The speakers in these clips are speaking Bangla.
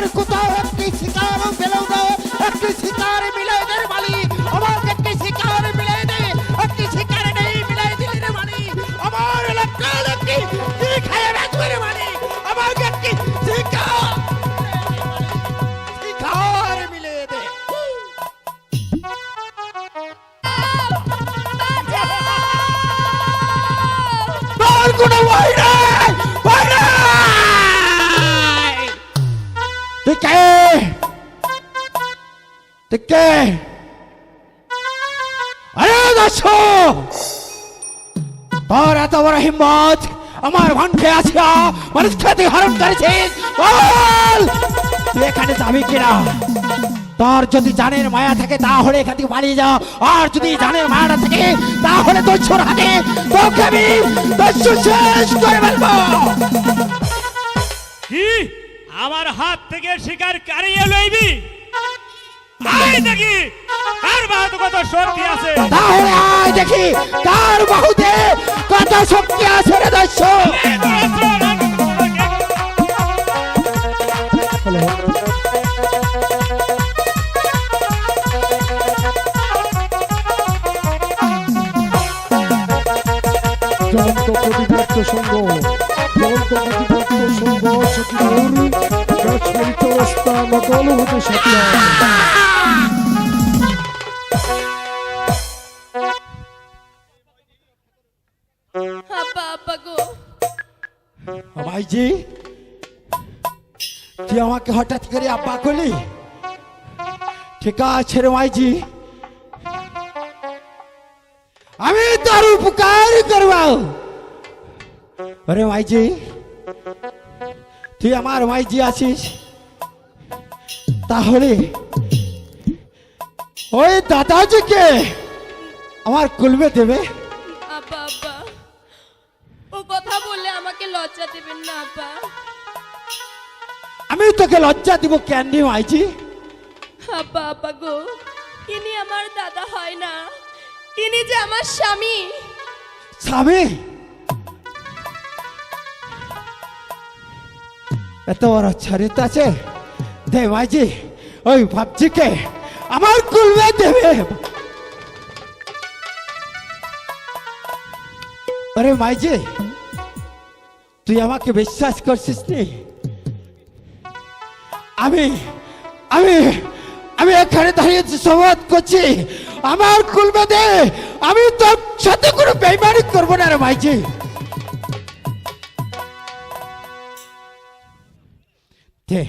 আর কোথাও একটি শিকার পেলেও দাও একটি শিকার মিলাই দে মালি। আমার একটি শিকার মিলাই দে একটি শিকার নেই মিলাই দিলে রে মালি। আমার এলাকার একটি কি খায় বেচবে রে মালি। আমার একটি শিকার শিকার মিলাই দে তোর কোনো ভয় কে? কে? আরে দাসো তোর এত বড় হিম্মত, আমার ভান্ডে আসিয়া মানুষ খেতে হরণ করেছিস, বল! তুই এখানে যাবি কিনা? তোর যদি জানের মায়া থাকে, তাহলে এখান থেকে পালিয়ে যাও আর যদি জানের মায়াটা থাকে, তাহলে তোর ছোট হাতে তোকে আমি শেষ করে ফেলব। আমার হাত থেকে শিকার কারিয়ে লইবি। আয় দেখি আর বাহাত কত শক্তি আছে? তাহলে আয় দেখি বাহুতে কত শক্তি আছে রে দস্যু জয়ন্ত প্রতিপক্ষ সংঘ জয়ন্ত প্রতিপক্ষ সংঘ সচিবুর ভাইজি তুই আমাকে হঠাৎ করে আব্বা করলি ঠিক আছে রে ভাইজি আমি তার উপকার করব আরে ভাইজি তুই আমার ভাইজি আছিস তাহলে ওই দাদাজিকে আমার কুলবে দেবে? আব্বা আব্বা। ও কথা বললে আমাকে লজ্জা দেবেন না আব্বা। আমি তোকে লজ্জা দিব কেন রে ভাইজি আব্বা আব্বা গো ইনি আমার দাদা হয় না। ইনি যে আমার স্বামী। স্বামী? এত বড় চরিত আছে? দে মাইজি ওই ভাবছিকে আমার কুলবে দেবে। আরে মাইজি, তুই আমাকে বিশ্বাস করছিস নি? আমি আমি আমি এখানে দাঁড়িয়ে সমাদ করছি, আমার কুলবে দে, আমি তোর সাথে কোনো বেইমানি করব না রে ভাইজি দে।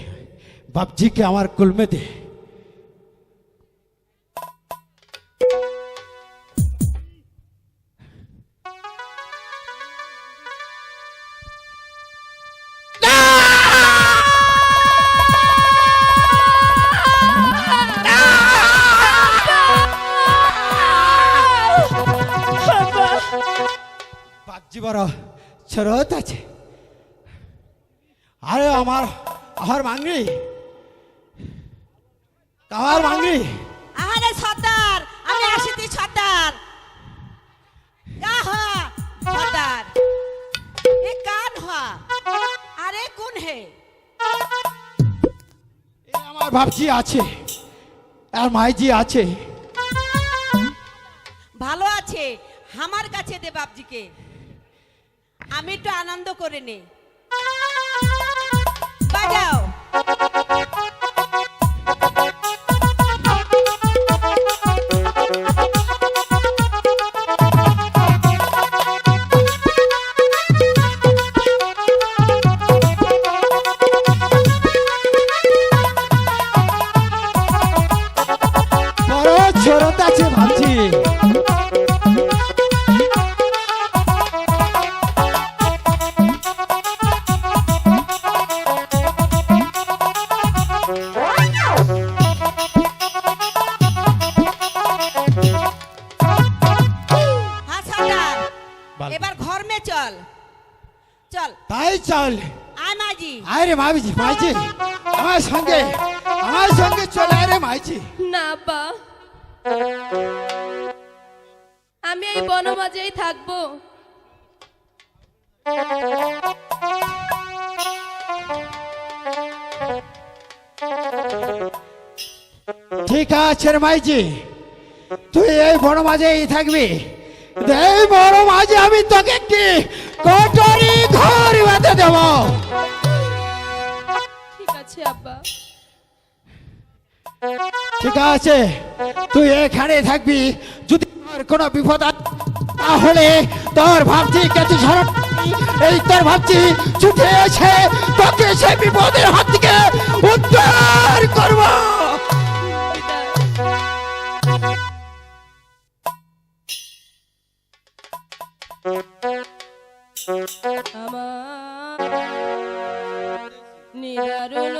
বাপজিকে আমার কুলমে দে। আরে আমার আমার মাংরি আমার মাংরি আরে সর্দার আমি আসিছি সর্দার। আহা সর্দার। এ কান হা আরে কোন হে? এ আমার বাপজি আছে আর মাইজি আছে। ভালো আছে আমার কাছে দে বাপজিকে। আমি একটু আনন্দ করে নে। বাজাও। চল। আয় মাঝি আয় মাইজি মাইজি আমার সঙ্গে আমার সঙ্গে চল আয় রে মাইজি না আব্বা আমি এই বনমাঝেই থাকব। ঠিক আছে রে মাইজি তুই এই বড় মাঝেই থাকবি এই বড় মাঝে আমি তোকে একটি কটরি ঘর বেঁধে দেব। ঠিক আছে আব্বা। ঠিক আছে তুই এখানে থাকবি। যদি তোর কোনো বিপদ তাহলে তোর ভাবছি কেতু সরব এই তোর ভাবছি ছুটে এসে তোকে সে বিপদের হাত থেকে উদ্ধার করব। আমার নিদারুণ